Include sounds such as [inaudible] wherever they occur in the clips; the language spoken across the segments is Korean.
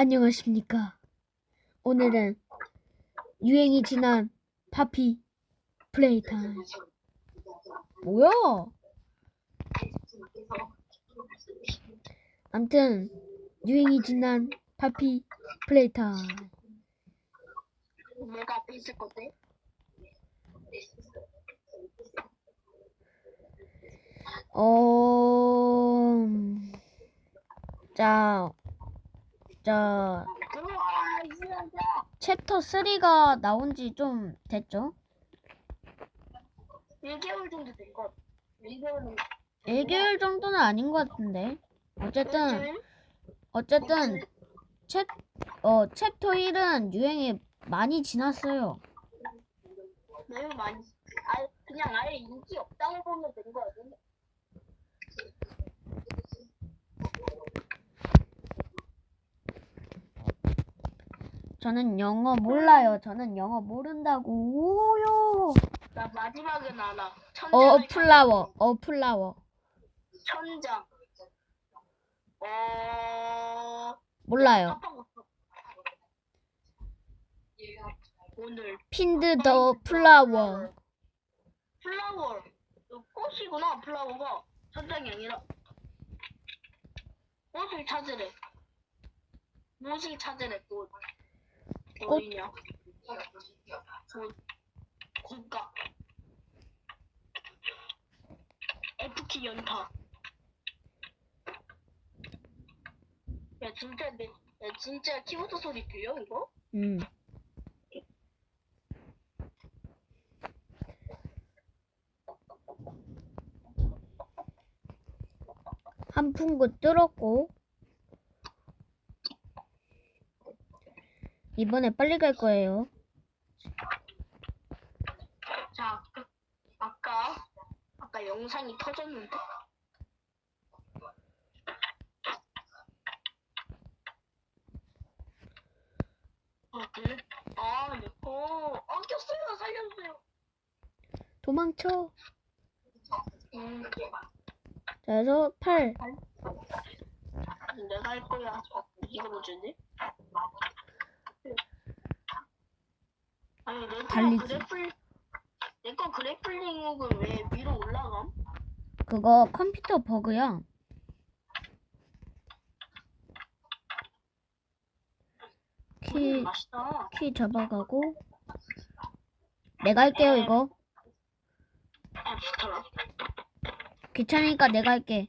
안녕하십니까. 오늘은 유행이 지난 파피 플레이 타임. 뭐야? 암튼 유행이 지난 파피 플레이 타임. 내가 앞에 있을 건데. 어, 음, 자, 사람들아. 챕터 3가 나온 지 좀 됐죠? 1개월 정도 된 것. 1개월은 1개월 정도는 아닌 것 같은데. 어쨌든, 어쨌든, 챕, 어, 챕터 1은 유행이 많이 지났어요. 매우 많이. 아, 그냥 아예 인기 없다고 보면 된 거 같은데. 저는 영어 몰라요. 저는 영어 모른다고. 오요. 나 마지막은 알아. 어, 천장을 플라워. 어, 플라워. 천장. 어. 몰라요. 오늘 핀드 더 플라워. 플라워. 꽃이구나, 플라워가. 천장이 아니라. 꽃을 찾으래. 무엇을 찾으래, 꽃. 꽃? 어디냐? 꽃. 꽃가. F키 연타. 야, 진짜, 내, 야, 진짜 키보드 소리 들려, 이거? 음. 한 풍구 뚫었고 이번에 빨리 갈 거예요. 자, 그, 아까, 아까 영상이 터졌는데? 아, 그래? 아, 내 거. 아, 꼈어요. 살려주세요. 도망쳐. 음, 자, 그래서 8. 내가 할 거야. 어, 이거 뭐지? 아니, 내거 달리기. 그래플, 내거 그래플링 훅은 왜 위로 올라감? 그거 컴퓨터 버그야. 키, 음, 맛있다. 키 잡아가고. 내가 할게요, 이거. 아, 좋더라. 귀찮으니까 내가 할게.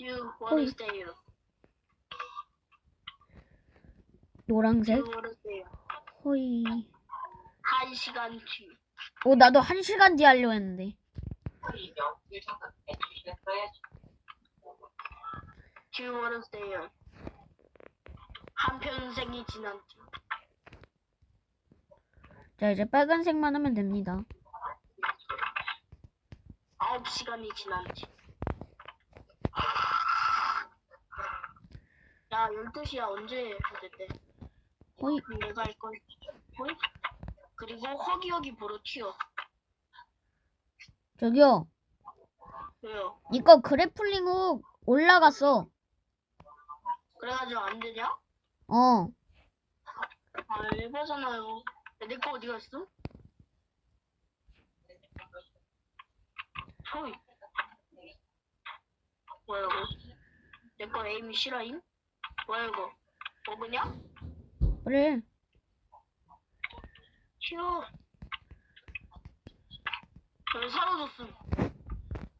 You 어이. wanna stay? 노란색. You? 호이. 한 시간 뒤. 오, 나도 한 시간 뒤 하려고 했는데. You wanna stay? 한 평생이 지난 뒤. 자, 이제 빨간색만 하면 됩니다. 아홉 시간이 지난 뒤. 야, 12시야. 언제 해야 돼? 호이. 내가 할 건. 뭐이? 그리고 허기허기 보러 튀어. 저기요. 왜요? 이거 그래플링 훅 올라갔어. 그래가지고 안 되냐? 어. 아, 일바잖아요. 내거 어디 갔어? 소이. 뭐야, 이거? 내거 에임이 실화임? 뭐야, 이거? 먹으냐? 그래. 싫어. 왜 사라졌음?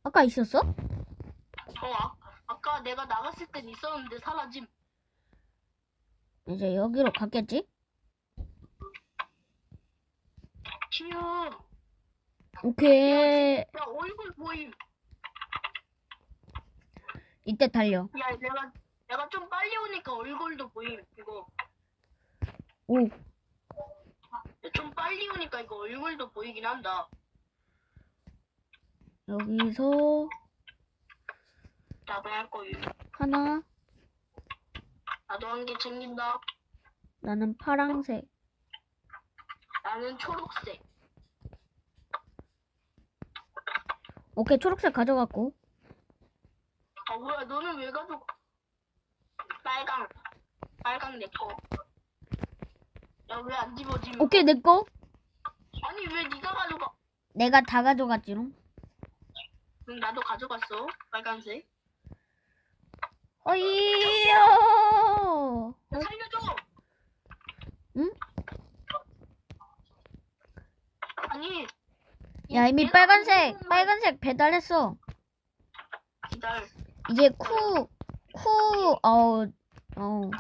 아까 있었어? 어, 아, 아까 내가 나갔을 땐 있었는데 사라짐. 이제 여기로 갔겠지? 싫어. 오케이. 야, 얼굴 보임. 이때 달려. 야, 내가, 내가 좀 빨리 오니까 얼굴도 보임, 이거. 오. 좀 빨리 오니까 이거 얼굴도 보이긴 한다. 여기서 나도 할 거임. 하나. 나도 한 개 챙긴다. 나는 파랑색. 나는 초록색. 오케이, 초록색 가져갔고. 아 뭐야 너는 왜 가져? 빨강. 빨강 내 거. 야왜 안 집어지면? 오케이 내 거. 아니 왜 네가 가져가? 내가 다 가져갔지롱. 응, 나도 가져갔어. 빨간색. 어이요. 야, 살려줘. 응? 아니. 야 이미 빨간색 빨간색 배달했어. 기다려. 이제 쿠, 쿠, 어, 어,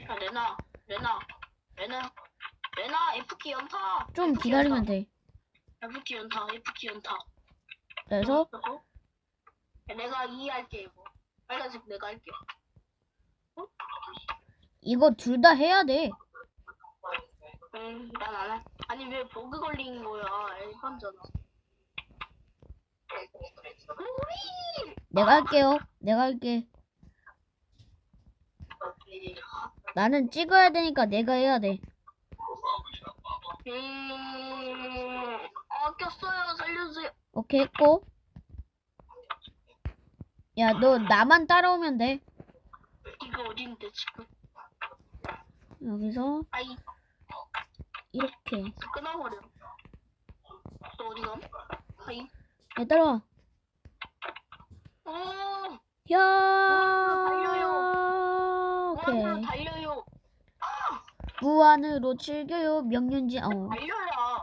야 레나, 레나, 레나, 레나 F키 연타. 좀 F키 기다리면 연타. 돼. F키 연타, F키 연타. 그래서 어? 야, 내가 E 할게 이거. 빨간색 내가 할게. 이거 둘 다 해야 돼. 응, 난안 할. 아니 왜 버그 걸린 거야? 일반잖아. 우리. 내가 할게요. 내가 할게. 나는 찍어야 되니까 내가 해야 돼. 음, 아 꼈어요. 살려주세요. 오케이 했고. 야 너 나만 따라오면 돼. 이거 어딘데 지금? 여기서 아이, 이렇게. 끊어버려. 너 어디 감? 아이. 야 따라와. 오, 야. 무한으로 오케이. 무한으로 즐겨요 명륜지. 어. 달려라.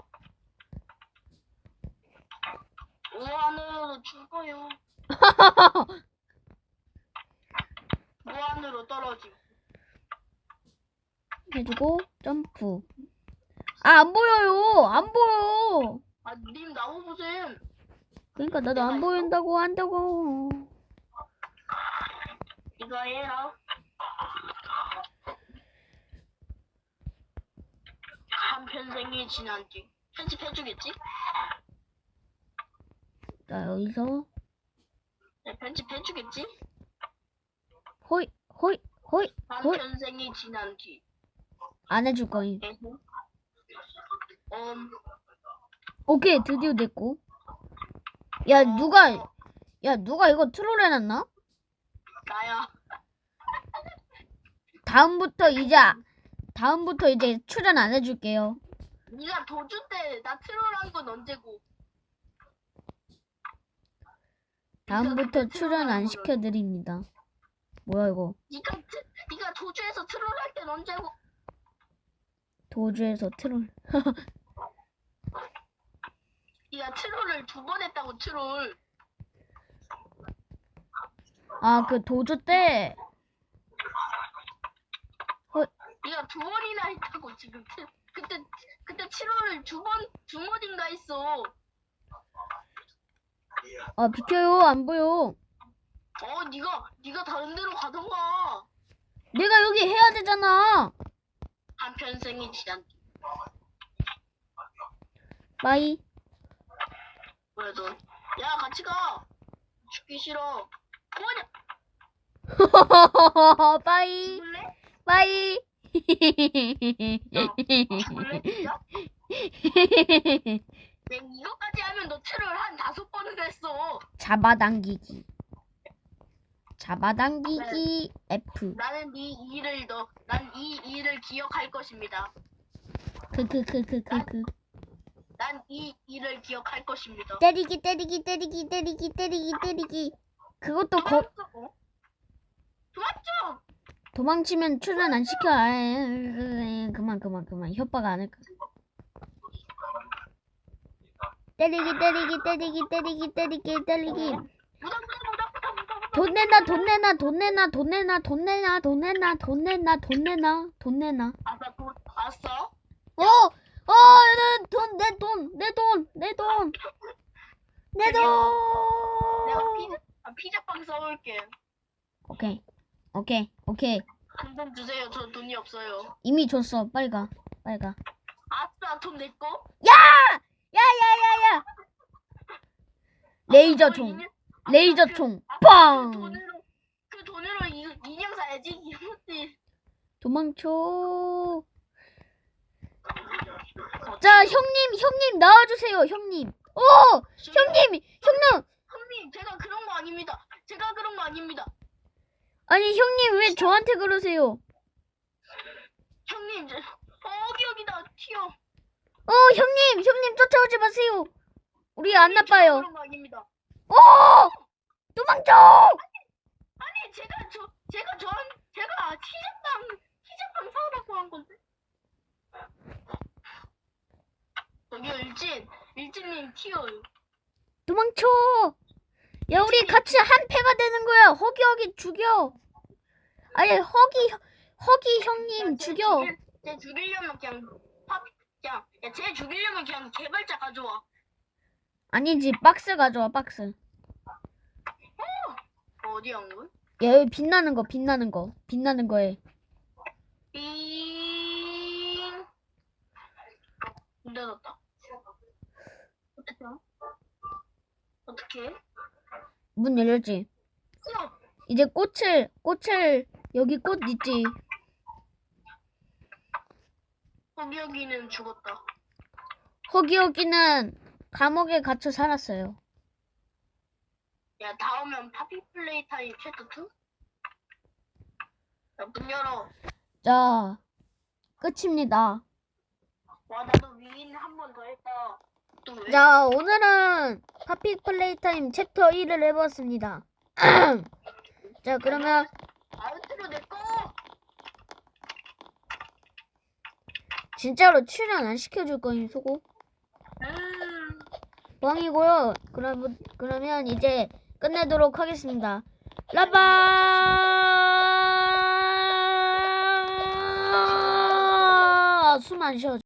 무한으로 죽어요. [laughs] 무한으로 떨어지. 해주고 점프. 아 안 보여요. 안 보여. 아, 님 나오보셈. 그러니까 나도 안 보인다고 한다고. 이거 해요. 한편생이 지난 뒤 편집해주겠지? 자 여기서 네, 편집해주겠지? 호이 호이 호이 호이 한편생이 지난 뒤. 안 해줄 거임. 음, 오케이 드디어 됐고. 야 누가 야 누가 이거 트롤 해놨나? 나야. 다음부터 이제 다음부터 이제 출연 안 해줄게요. 네가 도주 때 나 트롤한 건 언제고? 다음부터 출연 안 시켜드립니다. 뭐야 이거 네가 트, 네가 도주에서 트롤할 땐 언제고? 도주에서 트롤. [laughs] 네가 트롤을 두 번 했다고 트롤. 아 그 도주 때 네가 두 번이나 했다고 지금. 트, 그때 그때 트롤을 두번 두 번인가 했어. 아 비켜요 안 보여. 어, 네가 네가 다른 데로 가던가. 내가 여기 해야 되잖아. 한편생이 지난 뒤. 빠이. 뭐야 너? 야 같이 가. 죽기 싫어. 뭐냐? [laughs] 빠이. 죽을래? 빠이. 진짜? 내가 이거까지 하면 너 트롤 한 다섯 번은 했어. 잡아당기기. 잡아당기기 F. 나는 이 일을 너, 난 이 일을 기억할 것입니다. 크크크크크크. 난 이 일을 기억할 것입니다. 때리기 때리기 때리기 때리기 때리기 때리기. 그것도 거, 도망쳐. 도망쳐. 도망치면 출연 안 시켜. 아이, 그만 그만 그만 협박 안 할까. 때리기 때리기 때리기 때리기 때리기 때리기. 돈 내놔 돈 내놔 돈 내놔 돈 내놔 돈 내놔 돈 내놔 돈 내놔 돈 내놔 돈 내놔. 아싸 돈 알았어. 어! 어! 돈, 내 돈, 내 돈, 내 돈, 내 돈! 내가 피자 아, 피자빵 사올게. 오케이, 오케이, 오케이. 한돈 주세요. 저 돈이 없어요. 이미 줬어. 빨리 가, 빨리 가. 아싸 돈내 거. 야! 야, 야, 야, 야! 레이저 총, 레이저 총, 그 빵! 돈으로 그 돈으로 이, 인형 사야지. 이모티. 도망쳐. 자, 형님, 형님, 나와주세요, 형님. 오! 형님, 형님! 형님 제가 그런 거 아닙니다. 제가 그런 거 아닙니다. 아니 형님 왜 저한테 그러세요? 형님, 저, 어, 여기다 튀어. 어 형님 형님 쫓아오지 마세요. 우리 안 나빠요. 그런 거 아닙니다. 어 도망쳐. 아니, 제가 저, 제가 전, 제가 치즈빵, 치즈빵 사오라고 한 건데. 저기요, 일진, 일진님 튀어요. 도망쳐. 야 우리 같이 한 패가 되는 거야. 허기 허기 죽여. 아니 허기 허기 형님 쟤 죽여. 쟤 죽이려면 그냥 팝, 그냥, 야, 쟤 죽이려면 그냥 개발자 가져와. 아니지 박스 가져와 박스. 어디 한 거야? 야 여기 빛나는 거 빛나는 거 빛나는 거에. 삥. 문 닫았다. 어떻게 하? 어떻게 해? 문 열렸지. 어, 이제 꽃을 꽃을 여기 꽃 있지. 거기 여기는 죽었다. 허기 허기는 감옥에 갇혀 살았어요. 야, 다음엔 파피 플레이 타임 챕터 2? 야, 문 열어. 자 끝입니다. 와, 나도 위인 한 번 더 했다. 자 오늘은 파피 플레이 타임 챕터 1을 해봤습니다. 자 그러면 아웃트로 내 거! 진짜로 출연 안 시켜줄 거임 소고. 음. 왕이고요. 그럼 그러면 이제 끝내도록 하겠습니다. 라바 숨 안 쉬어.